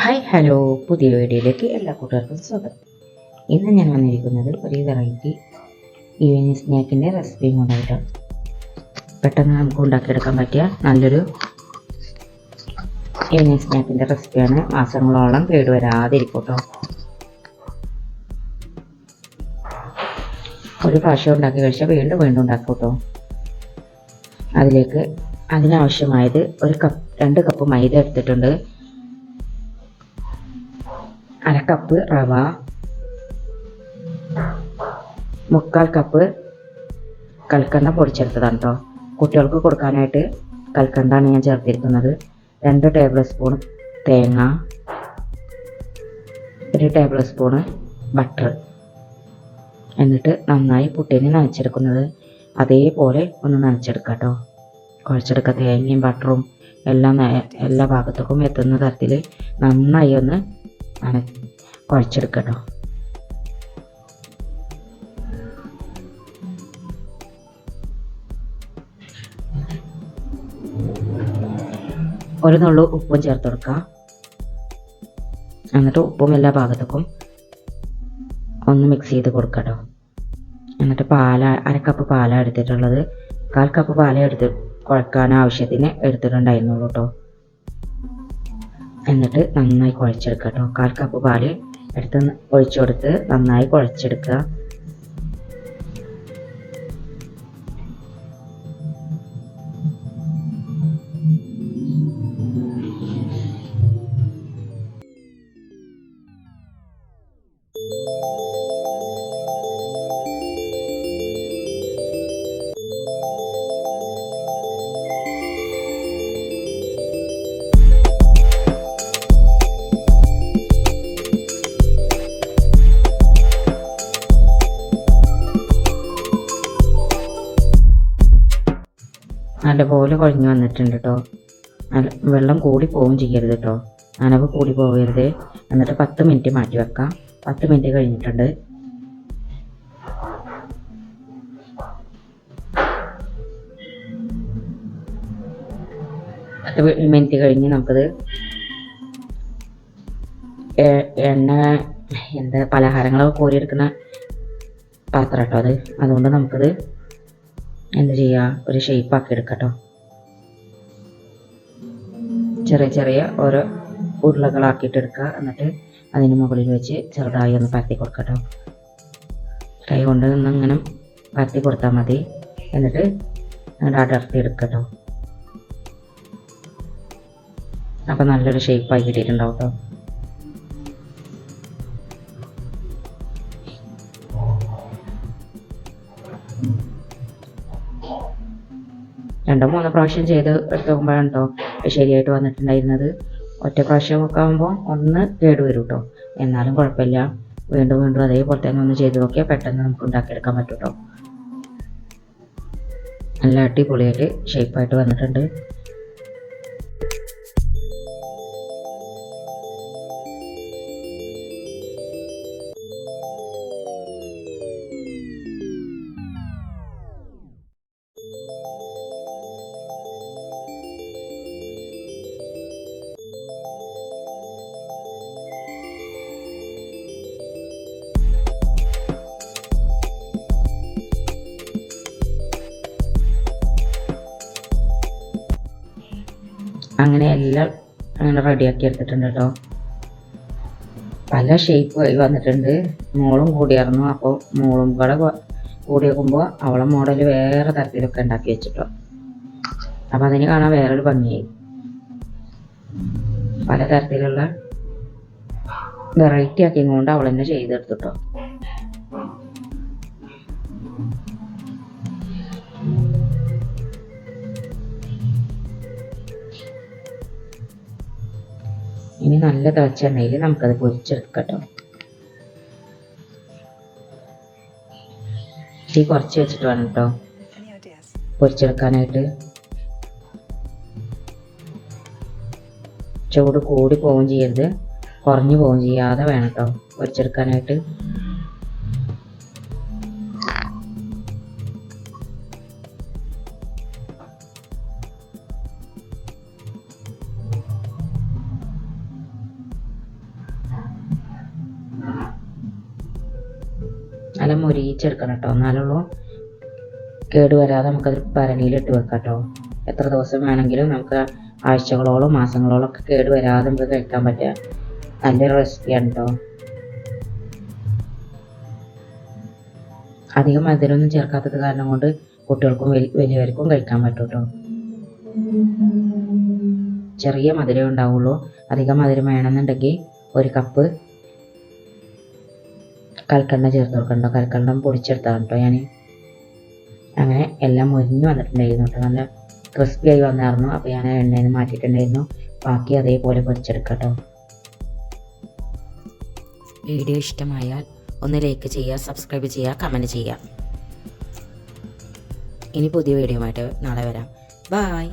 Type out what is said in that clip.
Hi hello. പുതിയ വീഡിയോയിലേക്ക് എല്ലാ കൂട്ടുകാർക്കും സ്വാഗതം. ഇന്ന് ഞാൻ വന്നിരിക്കുന്നത് ഒരു വെറൈറ്റി ഈവനിങ് സ്നാക്കിന്റെ റെസിപ്പിയും കൊണ്ടായിട്ടാണ് പെട്ടെന്ന് നമുക്ക് ഉണ്ടാക്കിയെടുക്കാൻ പറ്റിയ നല്ലൊരു ഈവനിങ് സ്നാക്കിന്റെ റെസിപ്പിയാണ് മാസങ്ങളോളം കേടുവരാതിരിക്കും കേട്ടോ ഒരു പ്രാവശ്യം ഉണ്ടാക്കി കഴിച്ചാൽ വീണ്ടും വീണ്ടും ഉണ്ടാക്കും കേട്ടോ അതിലേക്ക് അതിനാവശ്യമായത് ഒരു കപ്പ് രണ്ട് കപ്പ് മൈദ എടുത്തിട്ടുണ്ട്. അര കപ്പ് റവ മുക്കാൽ കപ്പ് കൽക്കണ്ട പൊടിച്ചെടുത്തതാണ് കേട്ടോ കുട്ടികൾക്ക് കൊടുക്കാനായിട്ട് കൽക്കണ്ടാണ് ഞാൻ ചേർത്തിരിക്കുന്നത്. രണ്ട് ടേബിൾ സ്പൂൺ തേങ്ങ ഒരു ടേബിൾ സ്പൂണ് ബട്ടർ എന്നിട്ട് നന്നായി പുട്ടിനെ നനച്ചെടുക്കുന്നത്. അതേപോലെ ഒന്ന് നനച്ചെടുക്കാം കേട്ടോ കുഴച്ചെടുക്കുക തേങ്ങയും ബട്ടറും എല്ലാം എല്ലാ ഭാഗത്തേക്കും എത്തുന്ന തരത്തിൽ നന്നായി ഒന്ന് നന കുഴച്ചെടുക്കുക ഒരു നുള്ളു ഉപ്പും ചേർത്ത് കൊടുക്കുക എന്നിട്ട് ഉപ്പും എല്ലാ ഭാഗത്തേക്കും ഒന്ന് മിക്സ് ചെയ്ത് കൊടുക്കട്ടോ. എന്നിട്ട് പാല അര കപ്പ് പാല എടുത്തിട്ടുള്ളത്. കാൽ കപ്പ് പാല എടുത്ത് കുഴക്കാൻ ആവശ്യത്തിന് എടുത്തിട്ടുണ്ടായിരുന്നുള്ളൂ കേട്ടോ എന്നിട്ട് നന്നായി കുഴച്ചെടുക്കുക കേട്ടോ കാൽ കപ്പ് പാൽ എടുത്ത് ഒഴിച്ചു കൊടുത്ത് നന്നായി കുഴച്ചെടുക്കുക. നല്ലപോലെ കുഴഞ്ഞു വന്നിട്ടുണ്ട് കേട്ടോ നല്ല വെള്ളം കൂടി പോവുകയും ചെയ്യരുത് കേട്ടോ നനവ് കൂടി പോകരുത് എന്നിട്ട് പത്ത് മിനിറ്റ് മാറ്റി വെക്കാം. പത്ത് മിനിറ്റ് കഴിഞ്ഞിട്ടുണ്ട്. പത്ത് മിനിറ്റ് കഴിഞ്ഞ് നമുക്കത് എണ്ണ എന്താ പലഹാരങ്ങളൊക്കെ കോരിയെടുക്കുന്ന പാത്രം കേട്ടോ അത്. അതുകൊണ്ട് നമുക്കത് എന്ത് ചെയ്യുക ഒരു ഷേപ്പ് ആക്കി എടുക്കട്ടോ. ചെറിയ ചെറിയ ഓരോ ഉരുളകളാക്കിയിട്ട് എടുക്കുക. എന്നിട്ട് അതിന് മുകളിൽ വെച്ച് ചെറുതായി ഒന്ന് പരത്തി കൊടുക്കട്ടോ. കൈ കൊണ്ട് ഒന്ന് ഇങ്ങനെ പരത്തി കൊടുത്താൽ മതി. എന്നിട്ട് അങ്ങനെ അടർത്തി എടുക്കട്ടോ. അപ്പം നല്ലൊരു ഷേപ്പായി കിട്ടിയിട്ടുണ്ടാവും കേട്ടോ രണ്ടോ മൂന്നോ പ്രാവശ്യം ചെയ്ത് എടുത്ത് കേട്ടോ ശരിയായിട്ട് വന്നിട്ടുണ്ടായിരുന്നത്. ഒറ്റ പ്രാവശ്യം ഒക്കെ ആകുമ്പോൾ ഒന്ന് കേട് വരും കേട്ടോ എന്നാലും കുഴപ്പമില്ല. വീണ്ടും വീണ്ടും അതേപോലെ തന്നെ ഒന്ന് ചെയ്ത് നോക്കിയാൽ പെട്ടെന്ന് നമുക്ക് ഉണ്ടാക്കിയെടുക്കാൻ പറ്റും കേട്ടോ നല്ല അടിപൊളിയായിട്ട് ഷേപ്പായിട്ട് വന്നിട്ടുണ്ട്. അങ്ങനെ എല്ലാം അങ്ങനെ റെഡിയാക്കി എടുത്തിട്ടുണ്ട് കേട്ടോ പല ഷേപ്പ് ആയി വന്നിട്ടുണ്ട്. മോളും കൂടിയായിരുന്നു അപ്പോൾ മോളും കൂടെ കൂടി നോക്കുമ്പോൾ അവളെ മോഡൽ വേറെ തരത്തിലൊക്കെ ഉണ്ടാക്കി വെച്ചിട്ടോ. അപ്പം അതിന് കാണാൻ വേറൊരു ഭംഗിയായി. പല തരത്തിലുള്ള വെറൈറ്റി ആക്കിയും കൊണ്ട് അവൾ തന്നെ ചെയ്തെടുത്തിട്ടോ. ഇനി നല്ല തിളച്ച എണ്ണയിൽ നമുക്കത് പൊരിച്ചെടുക്കട്ടോ. തീ കുറച്ച് വെച്ചിട്ട് വേണം കേട്ടോ പൊരിച്ചെടുക്കാനായിട്ട്. ചൂട് കൂടി പോവുകയും ചെയ്യരുത്. കുറഞ്ഞു പോവുകയും ചെയ്യാതെ വേണം കേട്ടോ പൊരിച്ചെടുക്കാനായിട്ട്. നല്ല മൊരിയിച്ചെടുക്കണം കേട്ടോ. എന്നാലുള്ളൂ കേട് വരാതെ നമുക്കത് ഭരണിയിലിട്ട് വെക്കാം കേട്ടോ. എത്ര ദിവസം വേണമെങ്കിലും നമുക്ക് ആഴ്ചകളോളം മാസങ്ങളോളം ഒക്കെ കേട് വരാതെ നമുക്ക് കഴിക്കാൻ പറ്റുക നല്ലൊരു റെസിപ്പിയാണ് കേട്ടോ. അധികം മധുരമൊന്നും ചേർക്കാത്തത് കാരണം കൊണ്ട് കുട്ടികൾക്കും വലിയവർക്കും കഴിക്കാൻ പറ്റും കേട്ടോ. ചെറിയ മധുരം ഉണ്ടാവുള്ളൂ. അധികം മധുരം വേണമെന്നുണ്ടെങ്കിൽ ഒരു കപ്പ് കൽക്കണ്ടം ചേർത്ത് കൊടുക്കണ്ടോ കൽക്കണ്ടം പൊടിച്ചെടുത്താണ് കേട്ടോ ഞാൻ അങ്ങനെ എല്ലാം മുരിഞ്ഞ് വന്നിട്ടുണ്ടായിരുന്നു കേട്ടോ. നല്ല ക്രിസ്പി ആയി വന്നായിരുന്നു. അപ്പോൾ ഞാൻ എണ്ണയിൽ നിന്ന് മാറ്റിയിട്ടുണ്ടായിരുന്നു. ബാക്കി അതേപോലെ പൊരിച്ചെടുക്കാം വീഡിയോ ഇഷ്ടമായാൽ ഒന്ന് ലൈക്ക് ചെയ്യുക സബ്സ്ക്രൈബ് ചെയ്യുക കമന്റ് ചെയ്യുക. ഇനി പുതിയ വീഡിയോ ആയിട്ട് നാളെ വരാം. ബായ്